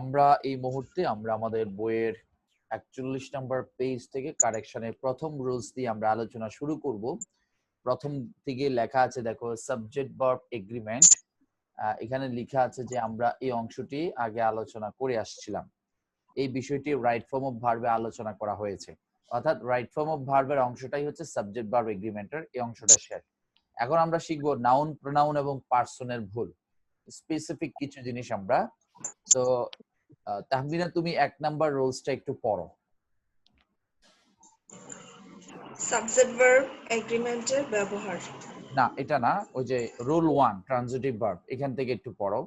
আমরা এই মুহূর্তে আমরা আমাদের বইয়ের একচল্লিশ নম্বর পেজ থেকে কারেকশনের প্রথম রুলস দিয়ে আমরা আলোচনা শুরু করব। প্রথম থেকে লেখা আছে দেখো সাবজেক্ট ভার্ব এগ্রিমেন্ট এখানে লেখা আছে যে আমরা এই অংশটি আগে আলোচনা করে আসছিলাম। এই বিষয়টি রাইট ফর্ম অফ ভার্বে আলোচনা করা হয়েছে। অর্থাৎ রাইট ফর্ম অফ ভার্বের অংশটাই হচ্ছে সাবজেক্ট ভার্ব এগ্রিমেন্টের এই অংশটা শেষ এখন আমরা শিখব নাউন প্রোনাউন এবং পার্সনের ভুল। স্পেসিফিক কিছু জিনিস আমরা তো তাহমিনা তুমি এক নাম্বার রুলসটা একটু পড়ো। সাবজেক্ট ভার্ব এগ্রিমেন্টের ব্যবহার। না এটা না ওই যে রুল ওয়ান ট্রানজিটিভ ভার্ব এখান থেকে একটু পড়ো।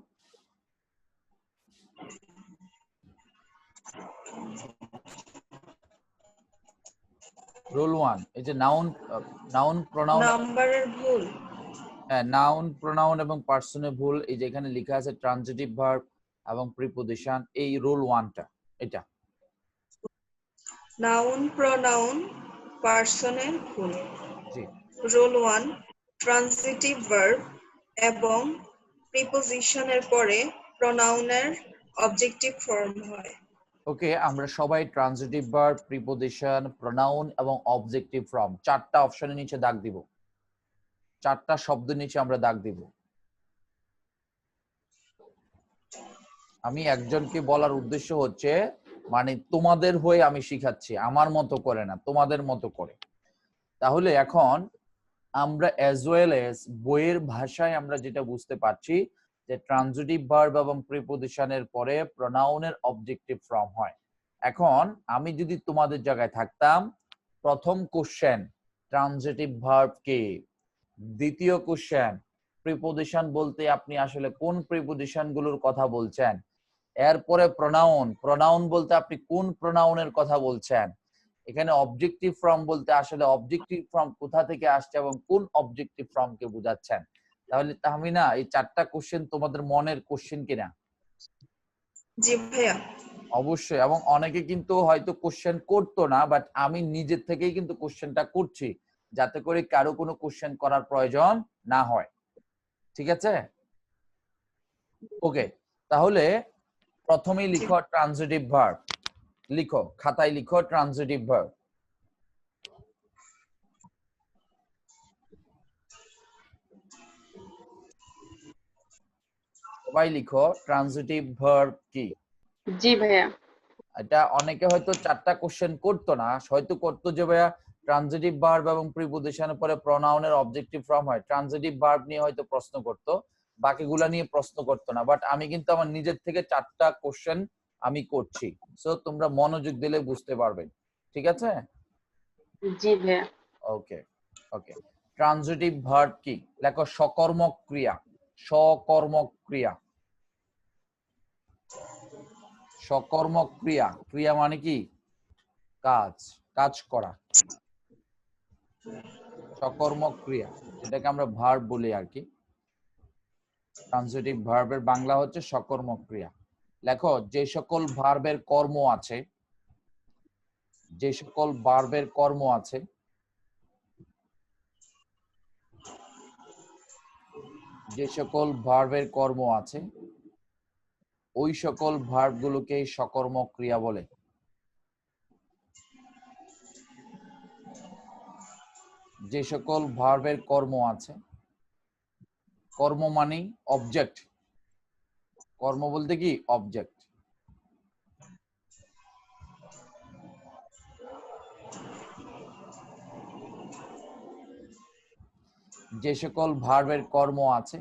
রুল ওয়ান এই যে নাউন নাউন প্রোনাউন নাম্বারের ভুল। নাউন প্রোনাউন এবং পার্সনের ভুল এই যে এখানে লেখা আছে ট্রানজিটিভ ভার্ব এবং প্রিপোজিশন এই রুল ওয়ানটা এটা। নাউন প্রোনাউন পার্সনের জি। রোল ওয়ান ট্রানজিটিভ ভার্ব এবং প্রিপোজিশনের পরে প্রোনাউনের অবজেক্টিভ ফর্ম হয়। ওকে আমরা সবাই ট্রানজিটিভ ভার্ব প্রিপোজিশন প্রোনাউন এবং অবজেক্টিভ ফর্ম চারটা অপশনের নিচে দাগ দিব। চারটা শব্দের নিচে আমরা দাগ দিব। আমি একজনকে বলার উদ্দেশ্য হচ্ছে মানে তোমাদের হয়ে আমি শিখাচ্ছি, আমার মতো করে না, তোমাদের মতো করে। তাহলে এখন আমরা অ্যাজ ওয়েল এস বইয়ের ভাষায় আমরা যেটা বুঝতে পারছি, যে ট্রানজিটিভ ভার্ব এবং প্রিপোজিশনের পরে প্রোনাউনের অবজেক্টিভ ফর্ম হয়। এখন আমি যদি তোমাদের জায়গায় থাকতাম, প্রথম কোশ্চেন ট্রানজিটিভ ভার্ব কে। দ্বিতীয় কোশ্চেন প্রিপোজিশন বলতে আপনি আসলে কোন প্রিপোজিশনগুলোর কথা বলছেন? এরপরে প্রোনাউন প্রোনাউন বলতে আপনি কোন প্রোনাউনের কথা বলছেন? এখানে অবজেক্টিভ ফর্ম বলতে আসলে অবজেক্টিভ ফর্ম কোথা থেকে আসছে এবং কোন অবজেক্টিভ ফর্মকে বোঝাচ্ছেন? তাহলে তাহমিনা এই চারটা কোশ্চেন তোমাদের মনের কোশ্চেন কিনা? জি ভাইয়া। অবশ্যই এবং অনেকে কিন্তু হয়তো কোশ্চেন করতো না বাট আমি নিজের থেকেই কিন্তু কোশ্চেনটা করছি যাতে করে কারও কোনো কোশ্চেন করার প্রয়োজন না হয়। ঠিক আছে? ওকে তাহলে প্রথমেই লিখো ট্রানজিটিভ ভার্ব লিখো খাতায় লিখো ট্রানজিটিভ ভার্ব সবাই লিখো ট্রানজিটিভ ভার্ব কি? জি ভাইয়া। এটা অনেকে হয়তো চারটা কোশ্চেন করতো না হয়তো করতো যে ভাইয়া ট্রানজিটিভ ভার্ব এবং প্রিপোজিশনের পরে প্রোনাউনের অবজেক্টিভ ফর্ম হয়। ট্রানজিটিভ ভার্ব নিয়ে হয়তো প্রশ্ন করতো। বাকিগুলা নিয়ে প্রশ্ন করতো না বাট আমি কিন্তু আমার নিজের থেকে চারটা কোশ্চেন আমি করছি। সো তোমরা মনোযোগ দিলে বুঝতে পারবে ঠিক আছে? জি ভাইয়া। ওকে ওকে ট্রানজিটিভ ভার্ব কি? লেখো সকর্মক ক্রিয়া সকর্মক ক্রিয়া। সকর্মক ক্রিয়া ক্রিয়া মানে কি? কাজ কাজ করা। সকর্মক ক্রিয়া এটাকে আমরা ভার্ব বলি আর কি। ট্রানজিটিভ ভার্বের বাংলা হচ্ছে সকর্মক ক্রিয়া লেখো, যে সকল ভার্বের কর্ম আছে, যে সকল ভার্বের কর্ম আছে, যে সকল ভার্বের কর্ম আছে, ওই সকল ভার্বগুলোকে সকর্মক ক্রিয়া বলে। যে সকল ভার্বের কর্ম আছে কর্ম মানেই অবজেক্ট কর্ম বলতে কি? অবজেক্ট যে সকল ভার্বের কর্ম আছে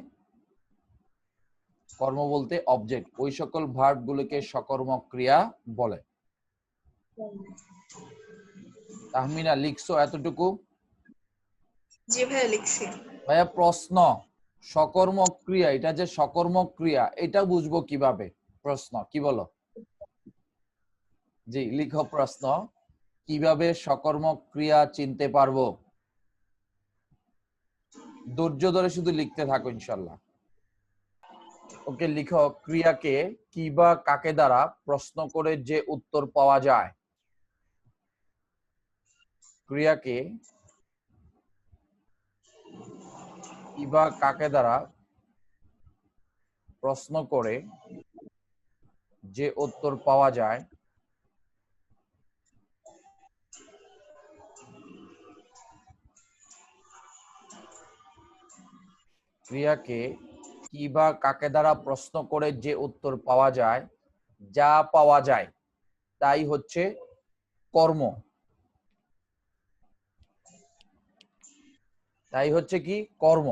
কর্ম বলতে অবজেক্ট ওই সকল ভার্ব গুলোকে সকর্ম ক্রিয়া বলে। তাহমিনা লিখছো এতটুকু? জি ভাইয়া লিখছি। ভাইয়া প্রশ্ন। সকর্মক ক্রিয়া এটা যে সকর্মক ক্রিয়া এটা বুঝব কীভাবে? প্রশ্ন, কি বলো? জি, লিখো প্রশ্ন, কীভাবে সকর্মক ক্রিয়া চিনতে পারব? ধৈর্য ধরে শুধু লিখতে থাকো ইনশাল্লাহ ওকে, লিখো, ক্রিয়াকে কি বা কাকে দ্বারা প্রশ্ন করে যে উত্তর পাওয়া যায়? ক্রিয়াকে কি বা কাকে দ্বারা প্রশ্ন করে যে উত্তর পাওয়া যায়? ক্রিয়াকে কি কাকে দ্বারা প্রশ্ন করে যে উত্তর পাওয়া যায়? যা পাওয়া যায়, তাই হচ্ছে কর্ম। তাই হচ্ছে কি? কর্ম।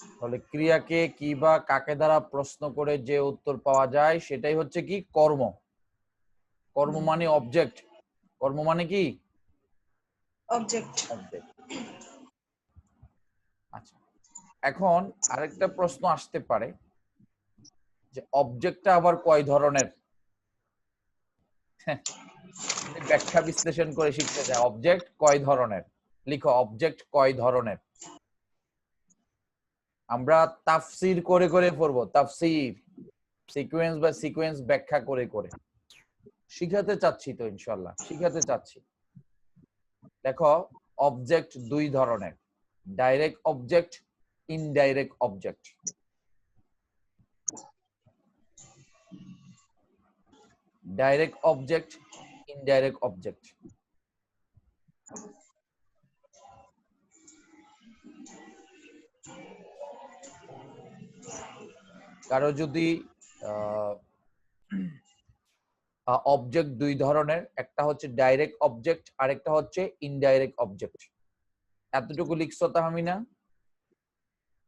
তাহলে ক্রিয়াকে কি বা কাকে দ্বারা প্রশ্ন করে যে উত্তর পাওয়া যায় সেটাই হচ্ছে কি? কর্ম। কর্ম মানে অবজেক্ট কর্ম মানে কি? অবজেক্ট আচ্ছা। এখন আরেকটা প্রশ্ন আসতে পারে। যে অবজেক্টটা আবার কয় ধরনের? হ্যাঁ, ব্যাখ্যা বিশ্লেষণ করে শিখতে চায় অবজেক্ট কয় ধরনের? লিখো অবজেক্ট কয় ধরনের? আমরা তাফসির করে করে পড়ব। তাফসির সিকোয়েন্স বা সিকোয়েন্স ব্যাখ্যা করে করে। শিখাতে চাচ্ছি তো ইনশাল্লাহ শিখাতে চাচ্ছি। দেখো অবজেক্ট দুই ধরনের। Direct object indirect object direct object indirect object কারও যদি অবজেক্ট দুই ধরনের একটা হচ্ছে ডাইরেক্ট অবজেক্ট আর একটা হচ্ছে ইনডাইরেক্ট অবজেক্ট এতটুকু লিখছো তাহমিনা?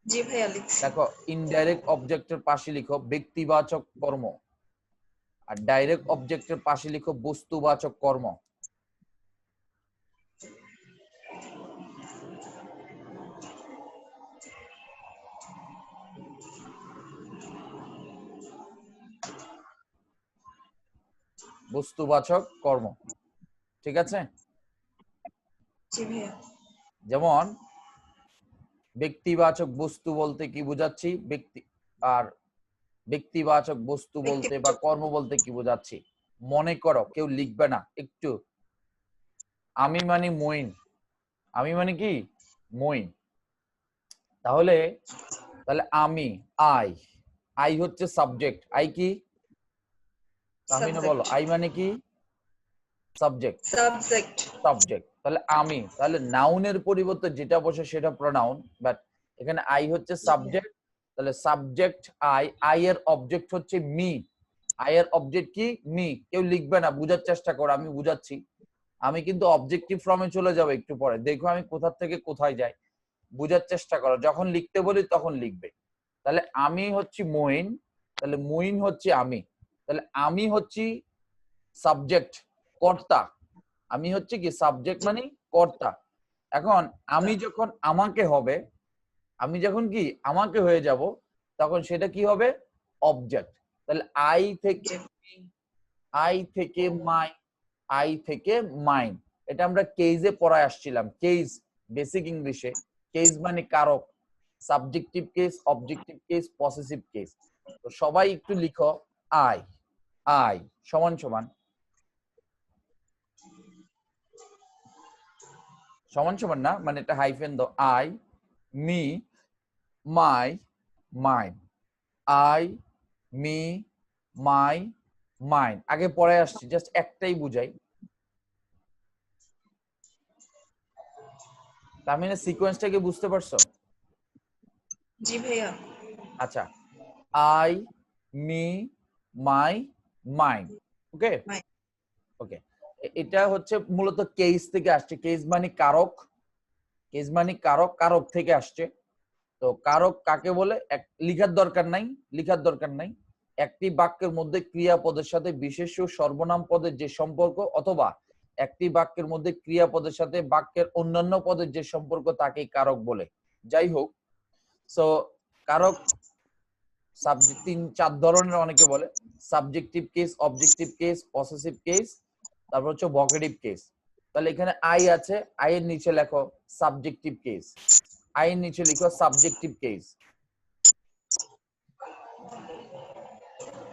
জি ভাইয়া লিখছি। দেখো ইনডাইরেক্ট অবজেক্টের পাশে লিখো ব্যক্তিবাচক কর্ম। আর ডাইরেক্ট অবজেক্টের পাশে লিখো বস্তুবাচক কর্ম। বস্তুবাচক কর্ম। ঠিক আছে? যেমন ব্যক্তিবাচক বস্তু বলতে কি বোঝাচ্ছি? ব্যক্তি আর ব্যক্তিবাচক বস্তু বলতে বা কর্ম বলতে কি বোঝাচ্ছি? মনে করো কেউ লিখবে না একটু। আমি মানে মইন আমি মানে কি? মইন তাহলে তাহলে আমি আই। আই হচ্ছে সাবজেক্ট। আই কি? তামিনা বলো আই মানে কি? সাবজেক্ট। Subject subject. তাহলে আমি তাহলে নাউনের পরিবর্তে যেটা বসে সেটা প্রোনাউন বাট এখানে আই হচ্ছে সাবজেক্ট তাহলে সাবজেক্ট আই আই এর অবজেক্ট হচ্ছে মি আই এর অবজেক্ট কি? মি কেউ লিখবে না, বুঝার চেষ্টা করো, আমি বুঝাচ্ছি। আমি কিন্তু অবজেক্টিভ ফর্মে চলে যাব একটু পরে। দেখো আমি কোথা থেকে কোথায় যাই। বুঝার চেষ্টা করো, যখন লিখতে বলি তখন লিখবে। তাহলে আমি হচ্ছি মইন তাহলে মইন হচ্ছে আমি। তাহলে আমি হচ্ছি সাবজেক্ট কর্তা। আমি হচ্ছে কি? সাবজেক্ট মানে কর্তা। এখন আমি যখন আমাকে হবে আমি যখন কি আমাকে হয়ে যাব, তখন সেটা কি হবে? অবজেক্ট তাহলে আই থেকে আই থেকে মাই আই থেকে মাইন এটা আমরা কেজে পড়ায় আসছিলাম। কেজ বেসিক ইংলিশে কেজ মানে কারক। Subjective case objective case possessive case তো সবাই একটু লিখো। আই আই সমান সমান। সমান সমান না? মানে এটা হাইফেন দাও I me my mine I me my mine আগে পরে আসছি জাস্ট একটাই বুঝাই। তার মানে সিকোয়েন্সটা কি বুঝতে পারছ? জি ভাইয়া। আচ্ছা। I me my mine okay Mine. Okay এটা হচ্ছে মূলত কেস থেকে আসছে। কেস মানে কারক। কেস মানে কারক। কারক থেকে আসছে। তো কারক কাকে বলে? এক, লিখার দরকার নাই, লিখার দরকার নাই। একটি বাক্যের মধ্যে ক্রিয়াপদের সাথে বিশেষ সর্বনাম পদের যে সম্পর্ক অথবা একটি বাক্যের মধ্যে ক্রিয়াপদের সাথে বাক্যের অন্যান্য পদের যে সম্পর্ক তাকেই কারক বলে। যাই হোক সো কারক সাবজেক্ট তিন, চার ধরনের অনেকে বলে। Subjective case objective case possessive case তারপর হচ্ছে ভকেটিভ কেস তাহলে এখানে আই আছে আই এর নিচে লেখো সাবজেক্টিভ কেস আই এর নিচে লিখো subjective case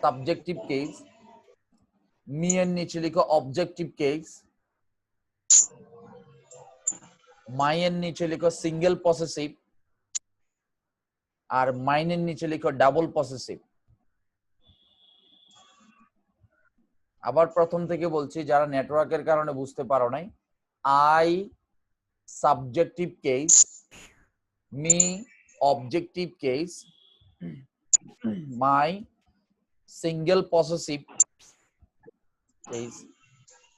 subjective case me এর নিচে লিখো অবজেক্টিভ কেস মাই এর নিচে লিখো সিঙ্গেল পসেসিভ আর মাইনের নিচে লিখো ডাবল পসেসিভ আবার প্রথম থেকে বলছি, যারা নেটওয়ার্কের কারণে বুঝতে পারো নাই I subjective case me objective case my single possessive case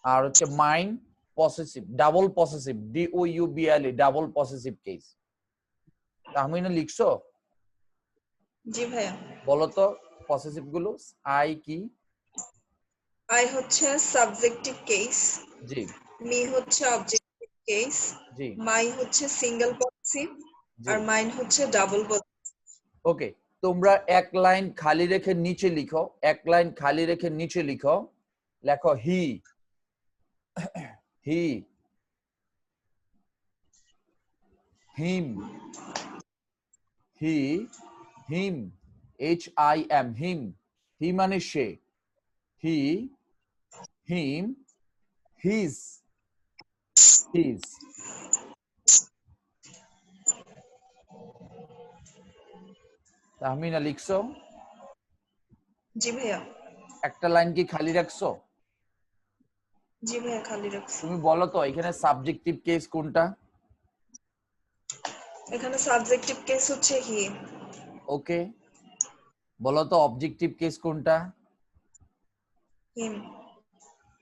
আর হচ্ছে mine possessive double possessive D O U B L E double possessive case Tahmina লিখছো? জি ভাইয়া। বলো তো পসেসিভগুলো আই কি? আই হচ্ছে সাবজেক্টিভ কেস জি। মি হচ্ছে অবজেক্টিভ কেস জি। মাই হচ্ছে সিঙ্গেল পসিভ জি আর মাইন হচ্ছে ডাবল ওকে তোমরা এক লাইন খালি রেখে নিচে লিখো এক লাইন খালি রেখে নিচে লিখো লেখো he he him he him H I M him he মানে সে he him his his Tahmina লিখছো? জি ভাইয়া। একটা লাইন কি খালি রাখছো? জি ভাইয়া খালি রাখছি। তুমি বলো তো এখানে সাবজেক্টিভ কেস কোনটা? এখানে সাবজেক্টিভ কেস হচ্ছে হি ওকে বলো তো অবজেক্টিভ কেস কোনটা? হিম।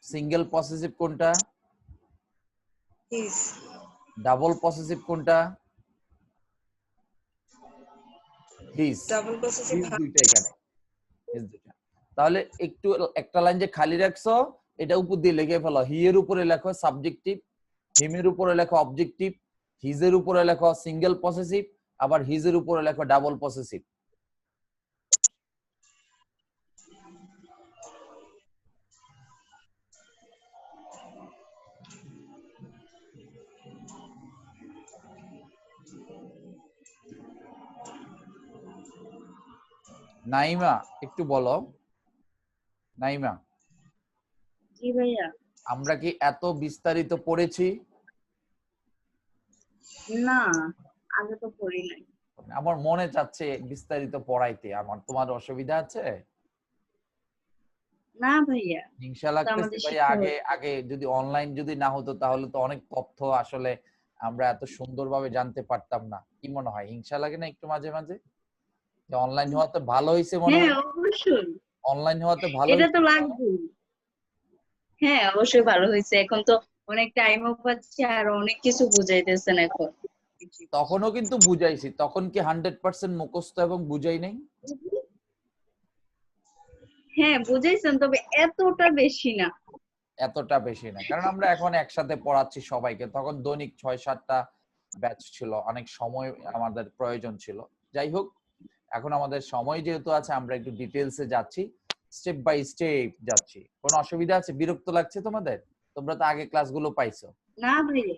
সিঙ্গেল পসেসিভ কোনটা? হিজ ডাবল পসেসিভ কোনটা? হিজ ডাবল পসেসিভ দুইটা এখানে। হিজ দুইটা। তাহলে একটু একটা লাইন যে খালি রাখছো এটা উপর দিয়ে লিখে ফেলো। হি এর উপরে লেখো সাবজেক্টিভ হিমের উপরে লেখো অবজেক্টিভ হিজের উপরে লেখো সিঙ্গেল পসেসিভ আবার হিজের উপরে লেখো ডাবল পসেসিভ নাইমা একটু বলো। নাইমা জি ভাইয়া। আমরা কি এত বিস্তারিত পড়েছি? না আগে তো পড়ি নাই। আমার মনে চাচ্ছে বিস্তারিত পড়াইতে আমার তোমার অসুবিধা আছে? না ভাইয়া হিংসা লাগতেছে ভাই আগে আগে যদি অনলাইন যদি না হতো তাহলে তো অনেক তথ্য আসলে আমরা এত সুন্দরভাবে জানতে পারতাম না। কি মনে হয় হিংসা লাগে না একটু মাঝে মাঝে? যে অনলাইন হওয়াতে ভালো হয়েছে মনে হ্যাঁ হয়? অবশ্যই। অনলাইন হওয়াতে ভালো এটা তো লাগবেই। হ্যাঁ অবশ্যই ভালো হয়েছে এখন তো অনেক টাইমও পাচ্ছি আর অনেক কিছু বুঝাইতেছেন এখন। তখনও কিন্তু বুঝাইছি। তখন কি হান্ড্রেড পার্সেন্ট মুখস্থ এবং বুঝাই নাই? হ্যাঁ বুঝাইছেন তবে এতটা বেশি না। এতটা বেশি না। কারণ আমরা এখন একসাথে পড়াচ্ছি সবাইকে। তখন দৈনিক ছয় সাতটা ব্যাচ ছিল। অনেক সময় আমাদের প্রয়োজন ছিল। যাই হোক এখন আমাদের সময় যেহেতু আছে, আমরা একটু ডিটেলসে যাচ্ছি স্টেপ বাই স্টেপ যাচ্ছি। কোনো অসুবিধা আছে? বিরক্ত লাগছে তোমাদের? তোমরা তো আগে ক্লাসগুলো পাইছো। না ভাইয়া